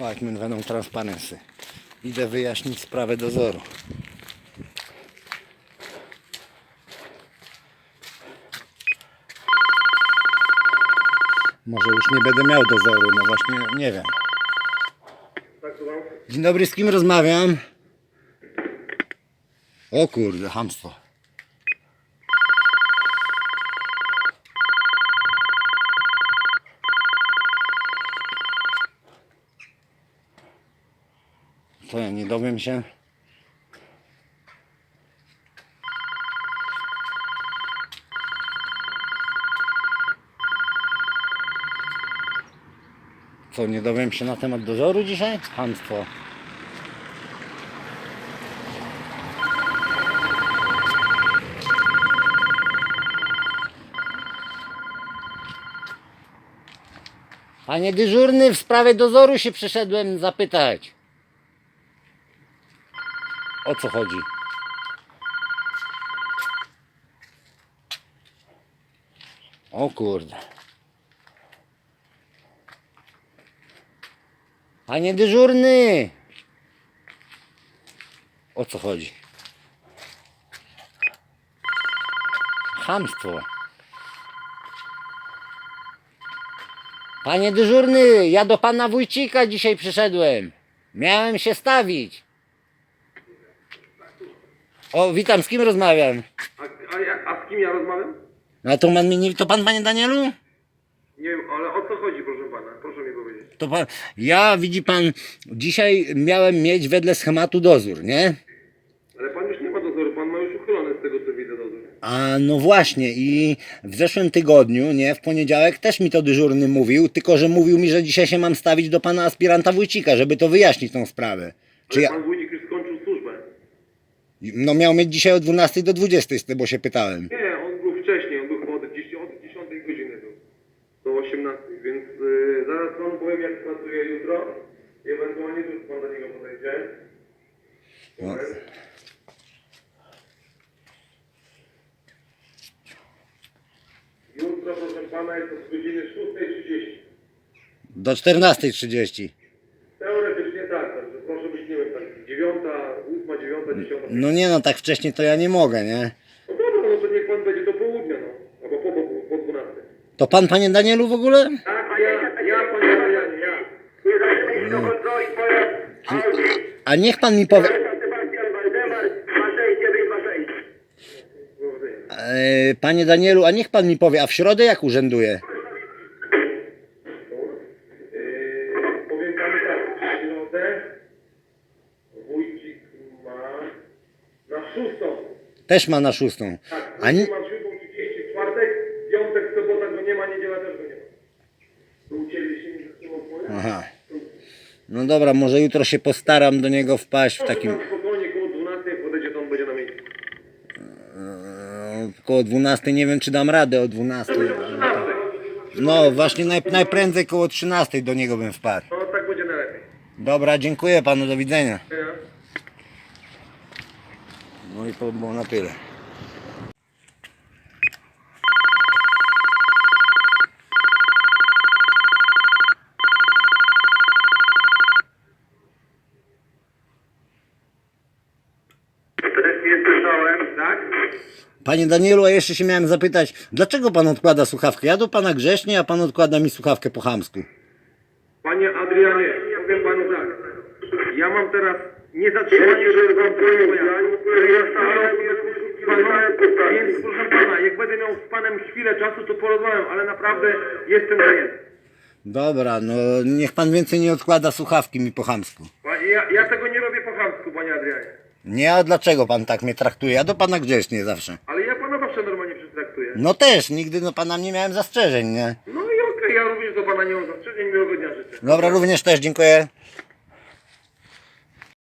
Whiteman będą transparensy. Idę wyjaśnić sprawę dozoru. Może już nie będę miał dozoru, no właśnie nie wiem. Dzień dobry, z kim rozmawiam? O kurde, hamstwo. Co ja nie dowiem się? Co, nie dowiem się na temat dozoru dzisiaj? Hamstwo. Panie dyżurny, w sprawie dozoru się przyszedłem zapytać. O co chodzi? O kurde. Panie dyżurny! O co chodzi? Chamstwo. Panie dyżurny, ja do pana wójcika dzisiaj przyszedłem. Miałem się stawić. O, witam, z kim rozmawiam? A, a, a z kim ja rozmawiam? No to pan mi nie, to pan panie Danielu? Nie wiem, ale o co chodzi, proszę pana? Proszę mi powiedzieć. To pan, ja widzi pan, dzisiaj miałem mieć wedle schematu dozór, nie? Ale pan już nie ma dozoru, pan ma już uchylony z tego co widzę dozór. A no właśnie i w zeszłym tygodniu, nie, w poniedziałek też mi to dyżurny mówił, tylko że mówił mi, że dzisiaj się mam stawić do pana aspiranta wójcika, żeby to wyjaśnić tą sprawę. Czy Ale ja, pan. No miał mieć dzisiaj od 12 do 20, z tego się pytałem. Nie, on był wcześniej, on był chyba od 10, od 10 godziny był. Do 18, więc y, zaraz pan powiem jak pracuje jutro. I ewentualnie tu pan do niego podejdzie. No. Jutro proszę pana jest od godziny 6.30. Do 14.30. Teoretycznie tak, także proszę być, nie wiem, tak 9, 8, 9, 10. No nie no, tak wcześnie to ja nie mogę, nie? No dobra, no to niech pan będzie do południa, no. Albo po, po, po 12. To pan panie Danielu w ogóle? Tak, ja, ja, panie Adrianie, ja. Nie zajmie do kontroli pojazd Audi A niech pan mi powie, San Sebastian Waldemar 26926. Powodzenia. e, panie Danielu, a niech pan mi powie, a w środę jak urzęduje? Yy, powiem panu tak, w środę wójcik ma na szóstą. Też ma na szóstą. Tak, A nie, ma 7.30 czwartek, piątek, sobota go nie ma, niedziela też go nie ma. To pojazd? Aha. No dobra, może jutro się postaram do niego wpaść w takim... pan spokojnie, koło 12 podejdzie, to on będzie na miejscu. e, Koło 12, nie wiem czy dam radę o 12. No właśnie naj, najprędzej koło 13 do niego bym wpadł. No tak będzie najlepiej. Dobra, dziękuję panu, do widzenia. No i to było na tyle. Tak? Panie Danielu, a jeszcze się miałem zapytać, dlaczego pan odkłada słuchawkę? Ja do pana grzecznie, a pan odkłada mi słuchawkę po chamsku. Panie Adrianie, powiem panu tak. Ja mam teraz niezatrzymanie. Więc proszę pana, jak będę miał z panem chwilę czasu, to porozmawiam, ale naprawdę jestem zajęty. Dobra, no niech pan więcej nie odkłada słuchawki mi po chamsku. Ja, ja tego nie robię po chamsku, panie Adrianie. Nie, a dlaczego pan tak mnie traktuje? Ja do pana grzecznie zawsze. Ale ja pana zawsze normalnie przytraktuję. No też, nigdy do pana nie miałem zastrzeżeń, nie? No i okej, ja również do pana nie mam zastrzeżeń, miłego dnia życzę. Dobra, również też dziękuję.